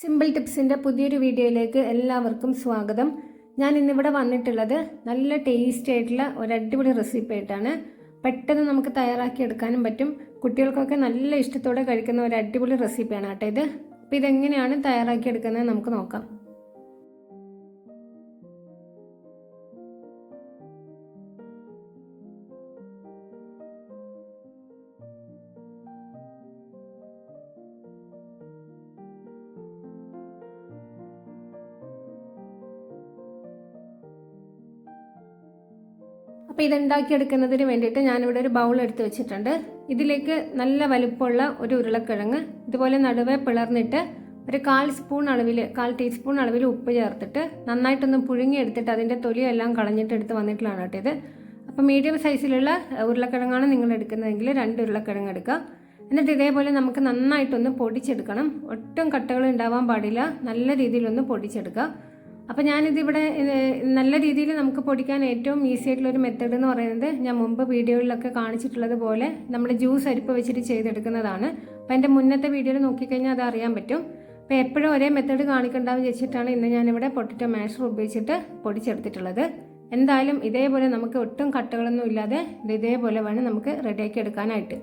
Simple ടിപ്സിന്റെ പുതിയൊരു വീഡിയോയിലേക്ക് എല്ലാവർക്കും സ്വാഗതം. ഞാൻ ഇന്നിവിടെ വന്നിട്ടുള്ളത് നല്ല ടേസ്റ്റി ആയിട്ടുള്ള ഒരു അടിപൊളി റെസിപ്പി ആയിട്ടാണ്. പെട്ടെന്ന് നമുക്ക് തയ്യാറാക്കി എടുക്കാനും പറ്റും. കുട്ടികൾക്കൊക്കെ നല്ല ഇഷ്ടത്തോടെ കഴിക്കുന്ന ഒരു അടിപൊളി റെസിപ്പിയാണ് കേട്ടോ ഇത്. അപ്പോൾ ഇതെങ്ങനെയാണ് തയ്യാറാക്കി എടുക്കുന്നത് നമുക്ക് നോക്കാം. അപ്പോൾ ഇതുണ്ടാക്കിയെടുക്കുന്നതിന് വേണ്ടിയിട്ട് ഞാനിവിടെ ഒരു ബൗൾ എടുത്ത് വെച്ചിട്ടുണ്ട്. ഇതിലേക്ക് നല്ല വലുപ്പമുള്ള ഒരു ഉരുളക്കിഴങ്ങ് ഇതുപോലെ നടുവേ പിളർന്നിട്ട് ഒരു കാൽ സ്പൂൺ അളവിൽ കാൽ ടീസ്പൂൺ അളവിൽ ഉപ്പ് ചേർത്തിട്ട് നന്നായിട്ടൊന്ന് പുഴുങ്ങിയെടുത്തിട്ട് അതിന്റെ തൊലിയെല്ലാം കളഞ്ഞിട്ട് എടുത്ത് വന്നിട്ടുള്ളതാണ് കേട്ടോ ഇത്. അപ്പോൾ മീഡിയം സൈസിലുള്ള ഉരുളക്കിഴങ്ങാണ് നിങ്ങൾ എടുക്കുന്നതെങ്കിൽ രണ്ട് ഉരുളക്കിഴങ്ങ് എടുക്കുക. എന്നിട്ട് ഇതേപോലെ നമുക്ക് നന്നായിട്ടൊന്ന് പൊടിച്ചെടുക്കണം. ഒട്ടും കട്ടകൾ ഉണ്ടാവാൻ പാടില്ല. നല്ല രീതിയിലൊന്ന് പൊടിച്ചെടുക്കുക. അപ്പോൾ ഞാനിതിവിടെ നല്ല രീതിയിൽ നമുക്ക് പൊടിക്കാൻ ഏറ്റവും ഈസി ആയിട്ടുള്ള ഒരു മെത്തേഡ് എന്ന് പറയുന്നത് ഞാൻ മുമ്പ് വീഡിയോയിലൊക്കെ കാണിച്ചിട്ടുള്ളത് പോലെ നമ്മുടെ ജ്യൂസ് അരിപ്പ് വെച്ചിട്ട് ചെയ്തെടുക്കുന്നതാണ്. അപ്പോൾ എന്റെ മുന്നത്തെ വീഡിയോയിൽ നോക്കിക്കഴിഞ്ഞാൽ അത് അറിയാൻ പറ്റും. അപ്പോൾ എപ്പോഴും ഒരേ മെത്തേഡ് കാണിക്കണ്ടാവും വെച്ചിട്ടാണ് ഇന്ന് ഞാനിവിടെ പൊട്ടിറ്റോ മാഷർ ഉപയോഗിച്ചിട്ട് പൊടിച്ചെടുത്തിട്ടുള്ളത്. എന്തായാലും ഇതേപോലെ നമുക്ക് ഒട്ടും കട്ടകളൊന്നും ഇല്ലാതെ ഇത് ഇതേപോലെ വേണം നമുക്ക് റെഡിയാക്കി എടുക്കാനായിട്ട്.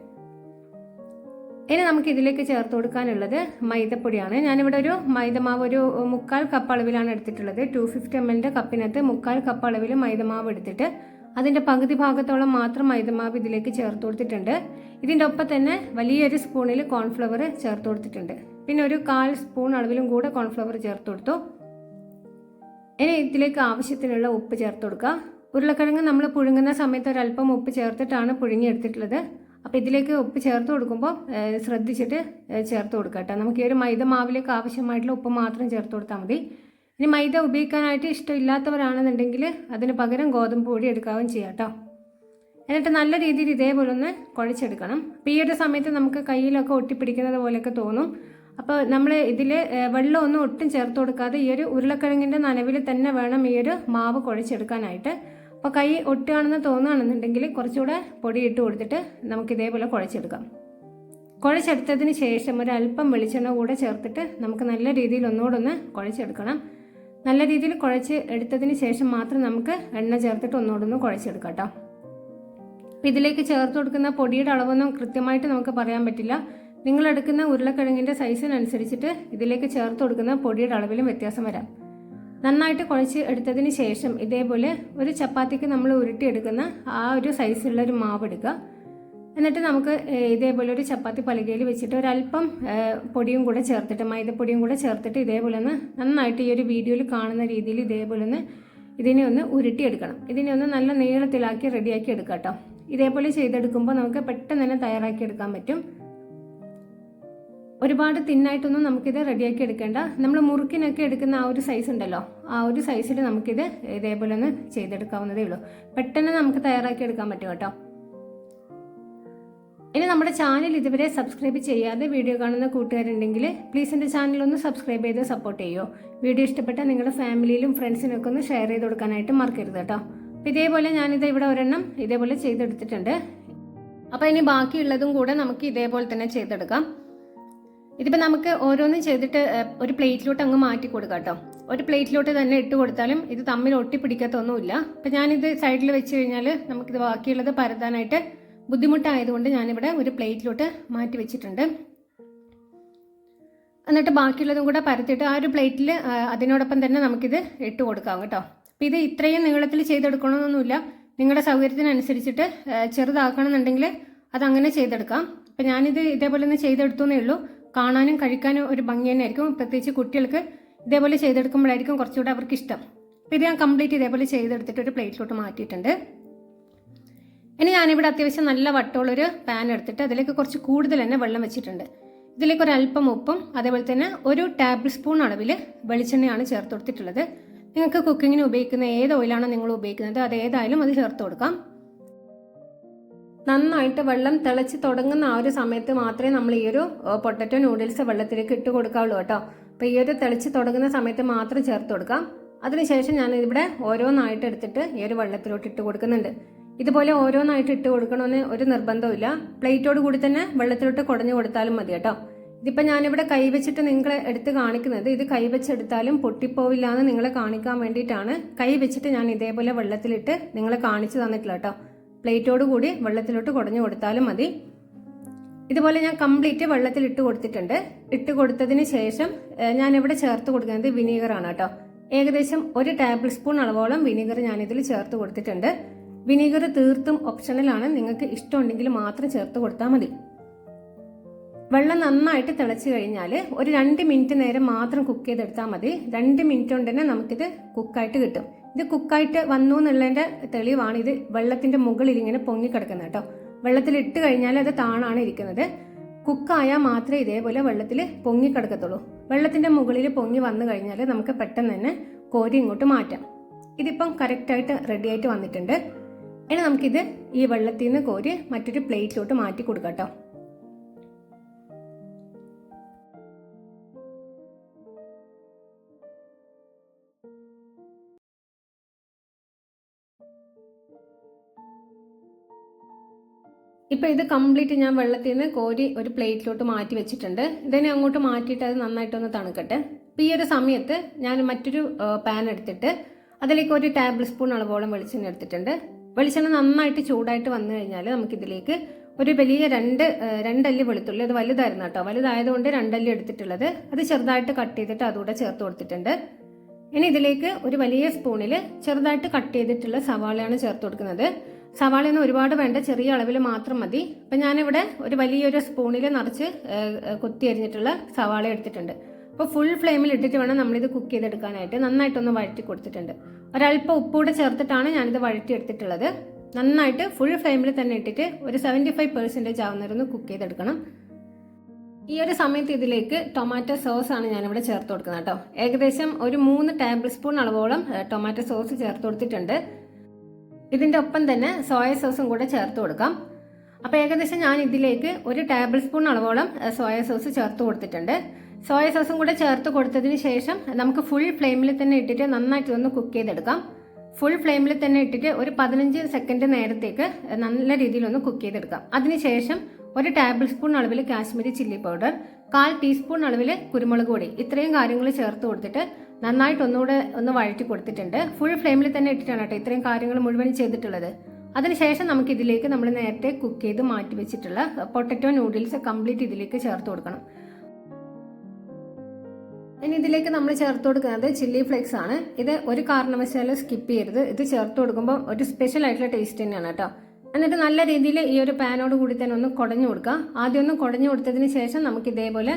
ഇനി നമുക്ക് ഇതിലേക്ക് ചേർത്ത് കൊടുക്കാനുള്ളത് മൈദപ്പൊടിയാണ്. ഞാനിവിടെ ഒരു മൈദമാവ് ഒരു മുക്കാൽ കപ്പ് അളവിലാണ് എടുത്തിട്ടുള്ളത്. ടു ഫിഫ്റ്റി എം എല്ലിന്റെ കപ്പിനകത്ത് മുക്കാൽ കപ്പ് അളവിൽ മൈദമാവ് എടുത്തിട്ട് അതിന്റെ പകുതി ഭാഗത്തോളം മാത്രം മൈദമാവ് ഇതിലേക്ക് ചേർത്ത് കൊടുത്തിട്ടുണ്ട്. ഇതിന്റെ ഒപ്പം തന്നെ വലിയൊരു സ്പൂണിൽ കോൺഫ്ലവർ ചേർത്ത് കൊടുത്തിട്ടുണ്ട്. പിന്നെ ഒരു കാൽ സ്പൂൺ അളവിലും കൂടെ കോൺഫ്ലവർ ചേർത്ത് കൊടുത്തു. ഇനി ഇതിലേക്ക് ആവശ്യത്തിനുള്ള ഉപ്പ് ചേർത്ത് കൊടുക്കുക. ഉരുളക്കിഴങ്ങ് നമ്മൾ പുഴുങ്ങുന്ന സമയത്ത് ഒരല്പം ഉപ്പ് ചേർത്തിട്ടാണ് പുഴുങ്ങിയെടുത്തിട്ടുള്ളത്. അപ്പോൾ ഇതിലേക്ക് ഉപ്പ് ചേർത്ത് കൊടുക്കുമ്പോൾ ശ്രദ്ധിച്ചിട്ട് ചേർത്ത് കൊടുക്കുക കേട്ടോ. നമുക്ക് ഈ ഒരു മൈദ മാവിലേക്ക് ആവശ്യമായിട്ടുള്ള ഉപ്പ് മാത്രം ചേർത്ത് കൊടുത്താൽ മതി. ഇനി മൈദ ഉപയോഗിക്കാനായിട്ട് ഇഷ്ടമില്ലാത്തവരാണെന്നുണ്ടെങ്കിൽ അതിന് പകരം ഗോതമ്പ് പൊടി എടുക്കാവും ചെയ്യാം കേട്ടോ. എന്നിട്ട് നല്ല രീതിയിൽ ഇതേപോലെ ഒന്ന് കുഴച്ചെടുക്കണം. അപ്പോൾ ഈ ഒരു സമയത്ത് നമുക്ക് കയ്യിലൊക്കെ ഒട്ടിപ്പിടിക്കുന്നത് പോലെയൊക്കെ തോന്നും. അപ്പോൾ നമ്മൾ ഇതിൽ വെള്ളമൊന്നും ഒട്ടും ചേർത്ത് കൊടുക്കാതെ ഈ ഒരു ഉരുളക്കിഴങ്ങിന്റെ നനവിൽ തന്നെ വേണം ഈ ഒരു മാവ് കുഴച്ചെടുക്കാനായിട്ട്. അപ്പോൾ കൈ ഒട്ടുകയാണെന്ന് തോന്നുകയാണെന്നുണ്ടെങ്കിൽ കുറച്ചുകൂടെ പൊടി ഇട്ട് കൊടുത്തിട്ട് നമുക്ക് ഇതേപോലെ കുഴച്ചെടുക്കാം. കുഴച്ചെടുത്തതിന് ശേഷം ഒരു അല്പം വെളിച്ചെണ്ണ കൂടെ ചേർത്തിട്ട് നമുക്ക് നല്ല രീതിയിൽ ഒന്നുകൂടെ ഒന്ന് കുഴച്ചെടുക്കണം. നല്ല രീതിയിൽ കുഴച്ച് എടുത്തതിന് ശേഷം മാത്രം നമുക്ക് എണ്ണ ചേർത്തിട്ട് ഒന്നുകൂടെ ഒന്ന് കുഴച്ചെടുക്കാം കേട്ടോ. അപ്പോൾ ഇതിലേക്ക് ചേർത്ത് കൊടുക്കുന്ന പൊടിയുടെ അളവൊന്നും കൃത്യമായിട്ട് നമുക്ക് പറയാൻ പറ്റില്ല. നിങ്ങൾ എടുക്കുന്ന ഉരുളക്കിഴങ്ങിന്റെ സൈസിനനുസരിച്ചിട്ട് ഇതിലേക്ക് ചേർത്ത് കൊടുക്കുന്ന പൊടിയുടെ അളവിലും വ്യത്യാസം വരാം. നന്നായിട്ട് കുഴച്ച് എടുത്തതിന് ശേഷം ഇതേപോലെ ഒരു ചപ്പാത്തിക്ക് നമ്മൾ ഉരുട്ടിയെടുക്കുന്ന ആ ഒരു സൈസുള്ള ഒരു മാവ് എടുക്കുക. എന്നിട്ട് നമുക്ക് ഇതേപോലെ ഒരു ചപ്പാത്തി പലകയിൽ വെച്ചിട്ട് ഒരല്പം പൊടിയും കൂടെ ചേർത്തിട്ട് മൈദപ്പൊടിയും കൂടെ ചേർത്തിട്ട് ഇതേപോലെ ഒന്ന് നന്നായിട്ട് ഈ ഒരു വീഡിയോയിൽ കാണുന്ന രീതിയിൽ ഇതേപോലെ ഒന്ന് ഇതിനെ ഒന്ന് ഉരുട്ടിയെടുക്കണം. ഇതിനെ ഒന്ന് നല്ല നീളത്തിലാക്കി റെഡിയാക്കി എടുക്കാം കേട്ടോ ഇതേപോലെ ചെയ്തെടുക്കുമ്പോൾ നമുക്ക് പെട്ടെന്ന് തന്നെ തയ്യാറാക്കി എടുക്കാൻ പറ്റും. ഒരുപാട് തിന്നായിട്ടൊന്നും നമുക്കിത് റെഡിയാക്കി എടുക്കേണ്ട. നമ്മൾ മുറുക്കിനൊക്കെ എടുക്കുന്ന ആ ഒരു സൈസ് ഉണ്ടല്ലോ ആ ഒരു സൈസിൽ നമുക്കിത് ഇതേപോലെ ഒന്ന് ചെയ്തെടുക്കാവുന്നതേ ഉള്ളൂ. പെട്ടെന്ന് നമുക്ക് തയ്യാറാക്കി എടുക്കാൻ പറ്റും കേട്ടോ. ഇനി നമ്മുടെ ചാനൽ ഇതുവരെ സബ്സ്ക്രൈബ് ചെയ്യാതെ വീഡിയോ കാണുന്ന കൂട്ടുകാരുണ്ടെങ്കിൽ പ്ലീസ് എന്റെ ചാനൽ ഒന്ന് സബ്സ്ക്രൈബ് ചെയ്ത് സപ്പോർട്ട് ചെയ്യുമോ വീഡിയോ ഇഷ്ടപ്പെട്ടാൽ നിങ്ങളുടെ ഫാമിലിയിലും ഫ്രണ്ട്സിനൊക്കെ ഒന്ന് ഷെയർ ചെയ്ത് കൊടുക്കാനായിട്ട് മറക്കരുത് കേട്ടോ. അപ്പോൾ ഇതേപോലെ ഞാനിത് ഇവിടെ ഒരെണ്ണം ഇതേപോലെ ചെയ്തെടുത്തിട്ടുണ്ട്. അപ്പോൾ ഇനി ബാക്കിയുള്ളതും കൂടെ നമുക്ക് ഇതേപോലെ തന്നെ ചെയ്തെടുക്കാം. ഇതിപ്പോൾ നമുക്ക് ഓരോന്നും ചെയ്തിട്ട് ഒരു പ്ലേറ്റിലോട്ട് അങ്ങ് മാറ്റി കൊടുക്കാം കേട്ടോ. ഒരു പ്ലേറ്റിലോട്ട് തന്നെ ഇട്ട് കൊടുത്താലും ഇത് തമ്മിൽ ഒട്ടി ഒട്ടിപ്പിടിക്കത്തൊന്നുമില്ല. അപ്പം ഞാനിത് സൈഡിൽ വെച്ച് കഴിഞ്ഞാൽ നമുക്കിത് ബാക്കിയുള്ളത് പരത്താനായിട്ട് ബുദ്ധിമുട്ടായതുകൊണ്ട് ഞാനിവിടെ ഒരു പ്ലേറ്റിലോട്ട് മാറ്റി വെച്ചിട്ടുണ്ട്. എന്നിട്ട് ബാക്കിയുള്ളതും കൂടെ പരത്തിയിട്ട് ആ ഒരു പ്ലേറ്റിൽ അതിനോടൊപ്പം തന്നെ നമുക്കിത് ഇട്ട് കൊടുക്കാം കേട്ടോ. അപ്പം ഇത് ഇത്രയും നീളത്തിൽ ചെയ്തെടുക്കണമെന്നൊന്നുമില്ല. നിങ്ങളുടെ സൗകര്യത്തിനനുസരിച്ചിട്ട് ചെറുതാക്കണമെന്നുണ്ടെങ്കിൽ അതങ്ങനെ ചെയ്തെടുക്കാം. അപ്പം ഞാനിത് ഇതേപോലെ ഒന്ന് ചെയ്തെടുത്തു എന്നേ ഉള്ളൂ. കാണാനും കഴിക്കാനും ഒരു ഭംഗി തന്നെ ആയിരിക്കും പ്രത്യേകിച്ച് കുട്ടികൾക്ക് ഇതേപോലെ ചെയ്തെടുക്കുമ്പോഴായിരിക്കും കുറച്ചുകൂടെ അവർക്ക് ഇഷ്ടം അപ്പോൾ ഇത് ഞാൻ കംപ്ലീറ്റ് ഇതേപോലെ ചെയ്തെടുത്തിട്ട് ഒരു പ്ലേറ്റിലോട്ട് മാറ്റിയിട്ടുണ്ട്. ഇനി ഞാനിവിടെ അത്യാവശ്യം നല്ല വട്ടമുള്ളൊരു പാൻ എടുത്തിട്ട് അതിലേക്ക് കുറച്ച് കൂടുതൽ തന്നെ വെള്ളം വെച്ചിട്ടുണ്ട്. ഇതിലേക്ക് ഒരു അല്പം ഉപ്പും അതേപോലെ തന്നെ ഒരു ടേബിൾ സ്പൂൺ അളവിൽ വെളിച്ചെണ്ണയാണ് ചേർത്ത് കൊടുത്തിട്ടുള്ളത്. നിങ്ങൾക്ക് കുക്കിങ്ങിന് ഉപയോഗിക്കുന്ന ഏത് ഓയിലാണോ നിങ്ങൾ ഉപയോഗിക്കുന്നത് അത് ഏതായാലും അത് ചേർത്ത് കൊടുക്കാം. നന്നായിട്ട് വെള്ളം തിളച്ച് തുടങ്ങുന്ന ആ ഒരു സമയത്ത് മാത്രമേ നമ്മൾ ഈ ഒരു പൊട്ടറ്റോ നൂഡിൽസ് വെള്ളത്തിലേക്ക് ഇട്ട് കൊടുക്കാവുള്ളൂ കേട്ടോ. അപ്പോൾ ഈ ഒരു തിളച്ച് തുടങ്ങുന്ന സമയത്ത് മാത്രം ചേർത്ത് കൊടുക്കാം. അതിനുശേഷം ഞാൻ ഇവിടെ ഓരോന്നായിട്ട് എടുത്തിട്ട് ഈ ഒരു വെള്ളത്തിലോട്ട് ഇട്ട് കൊടുക്കുന്നുണ്ട്. ഇതുപോലെ ഓരോന്നായിട്ട് ഇട്ട് കൊടുക്കണമെന്ന് ഒരു നിർബന്ധമില്ല പ്ലേറ്റോട് കൂടി തന്നെ വെള്ളത്തിലോട്ട് കുടഞ്ഞു കൊടുത്താലും മതി കേട്ടോ. ഇതിപ്പോൾ ഞാനിവിടെ കൈവച്ചിട്ട് നിങ്ങളെ എടുത്ത് കാണിക്കുന്നത്. ഇത് കൈവച്ചെടുത്താലും പൊട്ടിപ്പോവില്ല എന്ന് നിങ്ങളെ കാണിക്കാൻ വേണ്ടിയിട്ടാണ്. കൈവച്ചിട്ട് ഞാൻ ഇതേപോലെ വെള്ളത്തിലിട്ട് നിങ്ങളെ കാണിച്ചു തന്നിട്ടില്ല കേട്ടോ. പ്ലേറ്റോട് കൂടി വെള്ളത്തിലോട്ട് കുടഞ്ഞു കൊടുത്താലും മതി. ഇതുപോലെ ഞാൻ കംപ്ലീറ്റ് വെള്ളത്തിൽ ഇട്ട് കൊടുത്തിട്ടുണ്ട്. ഇട്ട് കൊടുത്തതിന് ശേഷം ഞാൻ ഇവിടെ ചേർത്ത് കൊടുക്കുന്നത് വിനീഗറാണ് കേട്ടോ. ഏകദേശം ഒരു ടേബിൾ സ്പൂൺ അളവോളം വിനീഗർ ഞാനിതിൽ ചേർത്ത് കൊടുത്തിട്ടുണ്ട്. വിനീഗർ തീർത്തും ഓപ്ഷണലാണ്. നിങ്ങൾക്ക് ഇഷ്ടമുണ്ടെങ്കിൽ മാത്രം ചേർത്ത് കൊടുത്താൽ മതി. വെള്ളം നന്നായിട്ട് തിളച്ച് കഴിഞ്ഞാൽ ഒരു രണ്ട് മിനിറ്റ് നേരം മാത്രം കുക്ക് ചെയ്തെടുത്താൽ മതി. രണ്ട് മിനിറ്റ് കൊണ്ട് തന്നെ നമുക്കിത് കുക്കായിട്ട് കിട്ടും. ഇത് കുക്കായിട്ട് വന്നു എന്നുള്ളതിന്റെ തെളിവാണ് ഇത് വെള്ളത്തിന്റെ മുകളിൽ ഇങ്ങനെ പൊങ്ങിക്കിടക്കുന്നത് കേട്ടോ. വെള്ളത്തിൽ ഇട്ട് കഴിഞ്ഞാൽ അത് താണാണ് ഇരിക്കുന്നത്. കുക്കായാൽ മാത്രമേ ഇതേപോലെ വെള്ളത്തിൽ പൊങ്ങിക്കിടക്കത്തുള്ളൂ വെള്ളത്തിന്റെ മുകളിൽ പൊങ്ങി വന്നു കഴിഞ്ഞാൽ നമുക്ക് പെട്ടെന്ന് തന്നെ കോരി ഇങ്ങോട്ട് മാറ്റാം. ഇതിപ്പം കറക്റ്റായിട്ട് റെഡി ആയിട്ട് വന്നിട്ടുണ്ട്. ഇനി നമുക്കിത് ഈ വെള്ളത്തിൽ നിന്ന് കോരി മറ്റൊരു പ്ലേറ്റിലോട്ട് മാറ്റി കൊടുക്കാം കേട്ടോ. ഇപ്പം ഇത് കംപ്ലീറ്റ് ഞാൻ വെള്ളത്തിൽ നിന്ന് കോരി ഒരു പ്ലേറ്റിലോട്ട് മാറ്റി വെച്ചിട്ടുണ്ട്. ഇതിനെ അങ്ങോട്ട് മാറ്റിയിട്ട് അത് നന്നായിട്ടൊന്ന് തണുക്കട്ടെ. അപ്പം ഈ ഒരു സമയത്ത് ഞാൻ മറ്റൊരു പാൻ എടുത്തിട്ട് അതിലേക്ക് ഒരു ടേബിൾ സ്പൂൺ അളവോളം വെളിച്ചെണ്ണ എടുത്തിട്ടുണ്ട്. വെളിച്ചെണ്ണ നന്നായിട്ട് ചൂടായിട്ട് വന്നു കഴിഞ്ഞാൽ നമുക്കിതിലേക്ക് ഒരു വലിയ രണ്ട് രണ്ടല്ലി വെളുത്തുള്ളി അത് വലുതായിരുന്നു കേട്ടോ. വലുതായതുകൊണ്ട് രണ്ടല്ലി എടുത്തിട്ടുള്ളത്. അത് ചെറുതായിട്ട് കട്ട് ചെയ്തിട്ട് അതുകൂടെ ചേർത്ത് കൊടുത്തിട്ടുണ്ട്. ഇനി ഇതിലേക്ക് ഒരു വലിയ സ്പൂണിൽ ചെറുതായിട്ട് കട്ട് ചെയ്തിട്ടുള്ള സവാളയാണ് ചേർത്ത് കൊടുക്കുന്നത്. സവാളയൊന്നും ഒരുപാട് വേണ്ട ചെറിയ അളവിൽ മാത്രം മതി. അപ്പം ഞാനിവിടെ ഒരു വലിയൊരു സ്പൂണിൽ നിറച്ച് കൊത്തി അരിഞ്ഞിട്ടുള്ള സവാള എടുത്തിട്ടുണ്ട്. അപ്പോൾ ഫുൾ ഫ്ലെയിമിൽ ഇട്ടിട്ട് വേണം നമ്മളിത് കുക്ക് ചെയ്തെടുക്കാനായിട്ട്. നന്നായിട്ടൊന്ന് വഴറ്റി കൊടുത്തിട്ടുണ്ട്. ഒരല്പം ഉപ്പൂടെ ചേർത്തിട്ടാണ് ഞാനിത് വഴറ്റി എടുത്തിട്ടുള്ളത്. നന്നായിട്ട് ഫുൾ ഫ്ലെയിമിൽ തന്നെ ഇട്ടിട്ട് ഒരു സെവന്റി ഫൈവ് പെർസെന്റേജ് ആവുന്നവരൊന്ന് കുക്ക് ചെയ്തെടുക്കണം. ഈ ഒരു സമയത്ത് ഇതിലേക്ക് ടൊമാറ്റോ സോസ് ആണ് ഞാനിവിടെ ചേർത്ത് കൊടുക്കുന്നത് കേട്ടോ. ഏകദേശം ഒരു മൂന്ന് ടേബിൾ സ്പൂൺ അളവോളം ടൊമാറ്റോ സോസ് ചേർത്ത് കൊടുത്തിട്ടുണ്ട്. ഇതിന്റെ ഒപ്പം തന്നെ സോയ സോസും കൂടെ ചേർത്ത് കൊടുക്കാം. അപ്പോൾ ഏകദേശം ഞാൻ ഇതിലേക്ക് ഒരു ടേബിൾ സ്പൂൺ അളവോളം സോയ സോസ് ചേർത്ത് കൊടുത്തിട്ടുണ്ട്. സോയ സോസും കൂടെ ചേർത്ത് കൊടുത്തതിന് ശേഷം നമുക്ക് ഫുൾ ഫ്ലെയിമിൽ തന്നെ ഇട്ടിട്ട് നന്നായിട്ട് ഒന്ന് കുക്ക് ചെയ്തെടുക്കാം. ഫുൾ ഫ്ലെയിമിൽ തന്നെ ഇട്ടിട്ട് ഒരു പതിനഞ്ച് സെക്കൻഡ് നേരത്തേക്ക് നല്ല രീതിയിൽ ഒന്ന് കുക്ക് ചെയ്തെടുക്കാം അതിനുശേഷം ഒരു ടേബിൾ സ്പൂൺ അളവിൽ കാശ്മീരി ചില്ലി പൗഡർ കാൽ ടീസ്പൂൺ അളവിൽ കുരുമുളക് പൊടി ഇത്രയും കാര്യങ്ങൾ ചേർത്ത് കൊടുത്തിട്ട് നന്നായിട്ട് ഒന്നുകൂടെ ഒന്ന് വഴറ്റി കൊടുത്തിട്ടുണ്ട്. ഫുൾ ഫ്ലെയിമിൽ തന്നെ ഇട്ടിട്ടാണ് കേട്ടോ ഇത്രയും കാര്യങ്ങൾ മുഴുവൻ ചെയ്തിട്ടുള്ളത്. അതിനുശേഷം നമുക്ക് ഇതിലേക്ക് നമ്മൾ നേരത്തെ കുക്ക് ചെയ്ത് മാറ്റി വെച്ചിട്ടുള്ള പൊട്ടറ്റോ നൂഡിൽസ് കംപ്ലീറ്റ് ഇതിലേക്ക് ചേർത്ത് കൊടുക്കണം. ഇനി ഇതിലേക്ക് നമ്മൾ ചേർത്ത് കൊടുക്കുന്നത് ചില്ലി ഫ്ലേക്സ് ആണ്. ഇത് ഒരു കാരണവശാലും സ്കിപ്പ് ചെയ്യരുത്. ഇത് ചേർത്ത് കൊടുക്കുമ്പോൾ ഒരു സ്പെഷ്യൽ ആയിട്ടുള്ള ടേസ്റ്റ് തന്നെയാണ് കേട്ടോ. എന്നിട്ട് നല്ല രീതിയിൽ ഈ ഒരു പാനോട് കൂടി തന്നെ ഒന്ന് കുടഞ്ഞു കൊടുക്കുക ആദ്യം ഒന്ന് കുടഞ്ഞു കൊടുത്തതിന് ശേഷം നമുക്ക് ഇതേപോലെ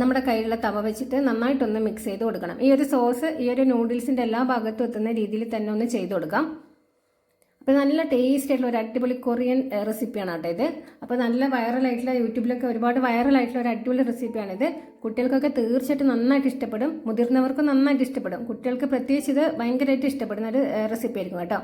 നമ്മുടെ കയ്യിലുള്ള തവ വെച്ചിട്ട് നന്നായിട്ടൊന്ന് മിക്സ് ചെയ്ത് കൊടുക്കണം. ഈ ഒരു സോസ് ഈ ഒരു നൂഡിൽസിന്റെ എല്ലാ ഭാഗത്തും എത്തുന്ന രീതിയിൽ തന്നെ ഒന്ന് ചെയ്ത് കൊടുക്കാം. അപ്പോൾ നല്ല ടേസ്റ്റ് ആയിട്ടുള്ള ഒരു അടിപൊളി കൊറിയൻ റെസിപ്പിയാണ് കേട്ടോ ഇത്. അപ്പോൾ നല്ല വൈറലായിട്ടുള്ള യൂട്യൂബിലൊക്കെ ഒരുപാട് വൈറലായിട്ടുള്ള ഒരു അടിപൊളി റെസിപ്പിയാണിത് കുട്ടികൾക്കൊക്കെ തീർച്ചയായിട്ടും നന്നായിട്ട് ഇഷ്ടപ്പെടും. മുതിർന്നവർക്കും നന്നായിട്ട് ഇഷ്ടപ്പെടും. കുട്ടികൾക്ക് പ്രത്യേകിച്ച് ഇത് ഭയങ്കരമായിട്ട് ഇഷ്ടപ്പെടുന്ന ഒരു റെസിപ്പി ആയിരിക്കും കേട്ടോ.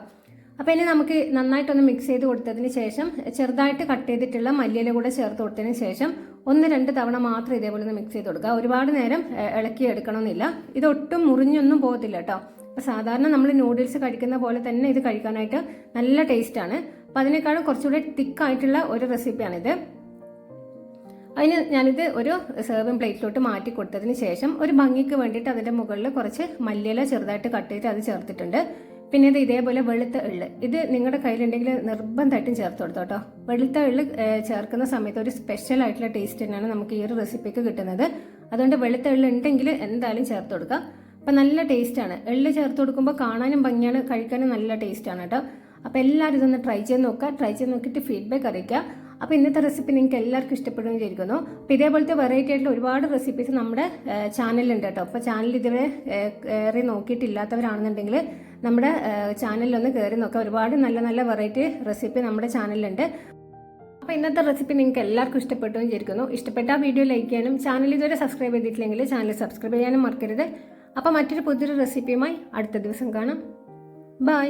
അപ്പോൾ ഇനി നമുക്ക് നന്നായിട്ടൊന്ന് മിക്സ് ചെയ്ത് കൊടുത്തതിന് ശേഷം ചെറുതായിട്ട് കട്ട് ചെയ്തിട്ടുള്ള മല്ലിയില കൂടെ ചേർത്ത് കൊടുത്തതിന് ശേഷം ഒന്ന് രണ്ട് തവണ മാത്രം ഇതേപോലെ ഒന്ന് മിക്സ് ചെയ്ത് കൊടുക്കുക. ഒരുപാട് നേരം ഇളക്കി എടുക്കണമെന്നില്ല. ഒട്ടും മുറിഞ്ഞൊന്നും പോകത്തില്ല കേട്ടോ അപ്പോൾ സാധാരണ നമ്മൾ നൂഡിൽസ് കഴിക്കുന്ന പോലെ തന്നെ ഇത് കഴിക്കാനായിട്ട് നല്ല ടേസ്റ്റാണ് അപ്പോൾ അതിനേക്കാളും കുറച്ചുകൂടി തിക്കായിട്ടുള്ള ഒരു റെസിപ്പിയാണിത് അതിന് ഞാനിത് ഒരു സെർവിങ് പ്ലേറ്റിലോട്ട് മാറ്റി കൊടുത്തതിന് ശേഷം ഒരു ഭംഗിക്ക് വേണ്ടിയിട്ട് അതിന്റെ മുകളിൽ കുറച്ച് മല്ലിയില ചെറുതായിട്ട് കട്ട് ചെയ്ത് അത് ചേർത്തിട്ടുണ്ട്. പിന്നെ ഇത് ഇതേപോലെ വെളുത്ത എള്ള്. ഇത് നിങ്ങളുടെ കയ്യിലുണ്ടെങ്കിൽ നിർബന്ധമായിട്ടും ചേർത്ത് കൊടുത്തോ കേട്ടോ വെളുത്ത എള്ള് ചേർക്കുന്ന സമയത്ത് ഒരു സ്പെഷ്യൽ ആയിട്ടുള്ള ടേസ്റ്റ് തന്നെയാണ് നമുക്ക് ഈ ഒരു റെസിപ്പിക്ക് കിട്ടുന്നത്. അതുകൊണ്ട് വെളുത്ത എള്ള് ഉണ്ടെങ്കിൽ എന്തായാലും ചേർത്ത് കൊടുക്കുക അപ്പം നല്ല ടേസ്റ്റാണ് എള്ള് ചേർത്ത് കൊടുക്കുമ്പോൾ കാണാനും ഭംഗിയാണ് കഴിക്കാനും നല്ല ടേസ്റ്റാണ് കേട്ടോ അപ്പോൾ എല്ലാവരും ഇതൊന്ന് ട്രൈ ചെയ്ത് നോക്കുക. ട്രൈ ചെയ്ത് നോക്കിയിട്ട് ഫീഡ്ബാക്ക് അറിയിക്കുക. അപ്പോൾ ഇന്നത്തെ റെസിപ്പി നിങ്ങൾക്ക് എല്ലാവർക്കും ഇഷ്ടപ്പെടുമെന്ന് വിചാരിക്കുന്നു. അപ്പോൾ ഇതേപോലത്തെ വെറൈറ്റി ആയിട്ടുള്ള ഒരുപാട് റെസിപ്പീസ് നമ്മുടെ ചാനലിലുണ്ട് കേട്ടോ അപ്പോൾ ചാനൽ ഇതുവരെ കയറി നോക്കിയിട്ടില്ലാത്തവരാണെന്നുണ്ടെങ്കിൽ നമ്മുടെ ചാനലിലൊന്ന് കയറി നോക്കുക ഒരുപാട് നല്ല നല്ല വെറൈറ്റി റെസിപ്പി നമ്മുടെ ചാനലിലുണ്ട്. അപ്പോൾ ഇന്നത്തെ റെസിപ്പി നിങ്ങൾക്ക് എല്ലാവർക്കും ഇഷ്ടപ്പെട്ടു വിചാരിക്കുന്നു. ഇഷ്ടപ്പെട്ട വീഡിയോ ലൈക്ക് ചെയ്യാനും ചാനൽ ഇതുവരെ സബ്സ്ക്രൈബ് ചെയ്തിട്ടില്ലെങ്കിൽ ചാനൽ സബ്സ്ക്രൈബ് ചെയ്യാനും മറക്കരുത്. അപ്പോൾ മറ്റൊരു പുതിയൊരു റെസിപ്പിയുമായി അടുത്ത ദിവസം കാണാം. ബൈ.